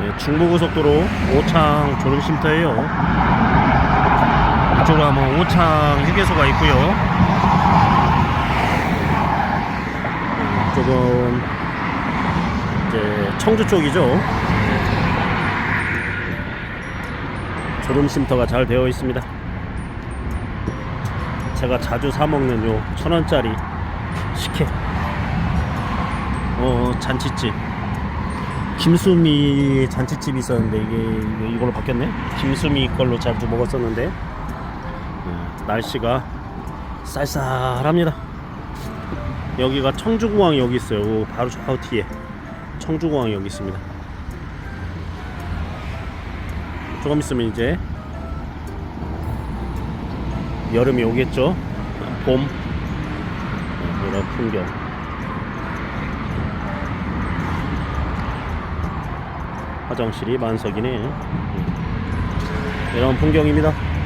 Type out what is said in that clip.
네, 중부고속도로 오창 졸음쉼터예요. 이쪽으로 가면 오창 휴게소가 있고요. 음, 조금 이제 청주 쪽이죠. 졸음쉼터가 잘 되어 있습니다. 제가 자주 사 먹는 요 천 원짜리 식혜, 어 잔치집, 김수미 잔치집이 있었는데 이게 이걸로 바뀌었네. 김수미 걸로 자주 먹었었는데 음, 날씨가 쌀쌀합니다. 여기가 청주공항 여기 있어요. 바로 저 뒤에 청주공항 여기 있습니다. 조금 있으면 이제 여름이 오겠죠. 봄 이런 풍경. 화장실이 만석이네. 음. 이런 풍경입니다.